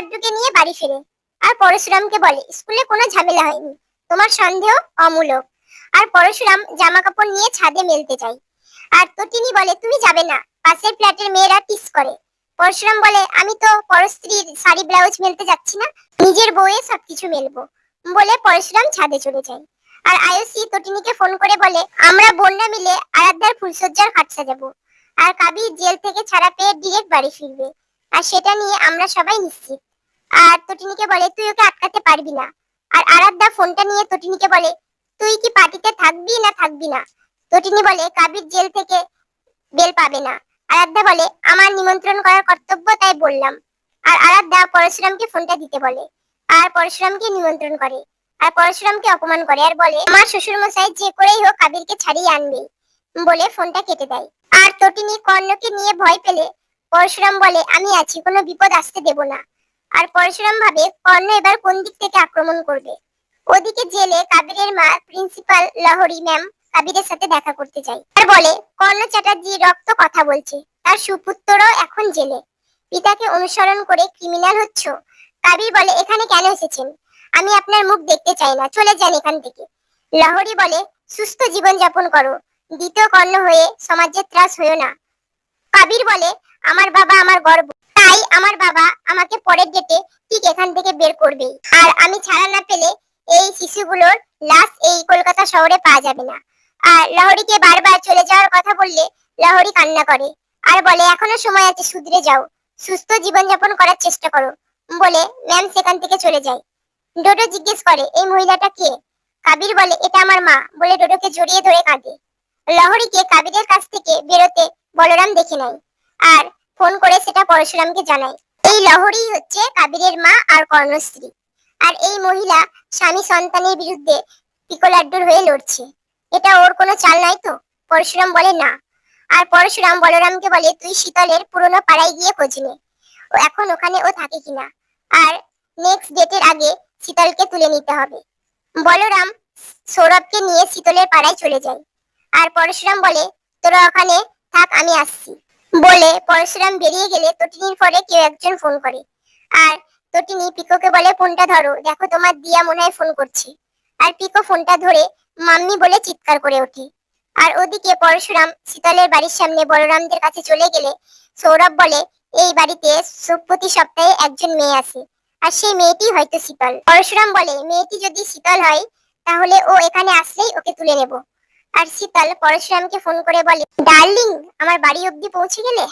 লাড্ডুকে নিয়ে বাড়ি ফেরে। আর পরশুরামকে বলে, স্কুলে কোনো ঝামেলা হয়নি। তোমার সন্দেহ অমূলক। আর পরশুরাম জামা কাপড় নিয়ে ছাদে মেলতে যায়। আর তটিনী বলে, তুমি যাবে না। পাশের ফ্ল্যাটের মেয়েরা টিস করে। পরশুরাম বলে, আমি তো পরস্ত্রীর শাড়ি, ব্লাউজ মেলতে যাচ্ছি না। নিজের বউয়ে সবকিছু মেলবো। বলে পরশুরাম ছাদে চলে যায়। আর আয়ুষি তটিনীকে ফোন করে বলে, আমরা বোনরা মিলে আরাধ্যার ফুলসজ্জার খাট সাজাবো। আর কাবির জেল থেকে ছাড়া পেয়ে ডিরেক্ট বাড়ি ফিরবে। আর সেটা নিয়ে আমরা সবাই নিশ্চিত। আর তটিনীকে বলে, তুই ওকে আটকাতে পারবি না। আর আরাধ্যা ফোনটা নিয়ে তটিনীকে বলে, তুই কি পার্টিতে থাকবি না থাকবি না? তটিনী বলে, কাবির জেল থেকে বেল পাবে না। আরাধ্যা বলে, আমার নিমন্ত্রণ করার কর্তব্য তাই বললাম। আর আরাধ্যা পরশুরামকে ফোনটা দিতে বলে, আর পরশুরামকে নিমন্ত্রণ করে, আর পরশুরামকে অপমান করে আর বলে, আমার শ্বশুর মশাই যে করেই হোক কাবিরকে ছাড়িয়ে আনবে বলে ফোনটা কেটে দেয়। আর তটিনী কর্ণকে নিয়ে ভয় পেলে, পরশুরাম বলে, আমি আছি, কোনো বিপদ আসতে দেব না। আর পরশুরাম ভাবে কর্ণ এবার কোন দিক থেকে আক্রমণ করবে? ওদিকে জেলে কাবিরের মা প্রিন্সিপাল লহরি ম্যাম কাবিরের সাথে দেখা করতে চাই আর বলে, কর্ণ চ্যাটার্জি রক্ত কথা বলছে, তার সুপুত্রও এখন জেলে। পিতাকে অনুসরণ করে ক্রিমিনাল হচ্ছ? কাবির বলে, এখানে কেন এসেছেন? আমি আপনার মুখ দেখতে চাই না, চলে যান এখান থেকে। লহরি বলে, সুস্থ জীবন যাপন করো দ্বিতীয় কর্ণ হয়ে সমাজের ত্রাস হয়েও না। কাবির বলে, আমার বাবা আমার গর্ব। তাই আমার বাবা আমাকে পরের ডেটে ঠিক এখান থেকে বের করবে। আর আমি ছাড়া না পেলে এই শিশুগুলোর লাশ এই কলকাতা শহরে পাওয়া যাবে না। আর লহরিকে বারবার চলে যাওয়ার কথা বললে লহরি কান্না করে। আর বলে, এখনও সময় আছে, সুধরে যাও। সুস্থ জীবনযাপন করার চেষ্টা করো। বলে, ম্যাম সেখান থেকে চলে যায়। ডোডো জিজ্ঞেস করে, এই মহিলাটা কে? কাবির বলে, এটা আমার মা। বলে ডোডোকে জড়িয়ে ধরে কাঁদে। লহরিকে কাবিরের কাছ থেকে বেরোতে বলরাম দেখে নেয়। আর ফোন করে সেটা পরশুরামকে জানায় এই লহরি হচ্ছে কাবিরের মা আর কর্ণশ্রী। আর এই মহিলা স্বামী সন্তানের বিরুদ্ধে পিকোলাড্ডুর হয়ে লড়ছে। এটা ওর কোনো চাল নাই তো? পরশুরাম বলে না। আর পরশুরাম বলরামকে বলে, তুই শীতলের পুরনো পাড়ায় গিয়ে খোঁজ নে। ও এখন ওখানে ও থাকে কিনা? আর নেক্সট ডেটের আগে শীতলকে তুলে নিতে হবে। বলরাম সৌরভকে নিয়ে শীতলের পাড়ায় চলে যায়। আর পরশুরাম বলে, তোরা ওখানে থাক, আমি আসছি। বলে পরশুরাম বেরিয়ে গেলে তটিনীর পরে কেউ একজন ফোন করে। আর তটিনী পিকোকে বলে, ফোনটা ধরো, দেখো তোমার দিয়া মনে হয় ফোন করছে। আর পিকো ফোনটা ধরে মাম্মি বলে চিৎকার করে ওঠে। আর ওদিকে পরশুরাম শীতলের বাড়ির সামনে বলরামদের কাছে চলে গেলে সৌরভ বলে, এই বাড়িতে প্রতি সপ্তাহে একজন মেয়ে আসে আর সেই মেয়েটি হয়তো শীতল। পরশুরাম বলে, মেয়েটি যদি শীতল হয়, তাহলে ও এখানে আসলেই ওকে তুলে নেব। আর শীতল পরশুরামকে ফোন করে বলে ডার্লিং আমার বাড়ি অব্দি পৌঁছে গেলে?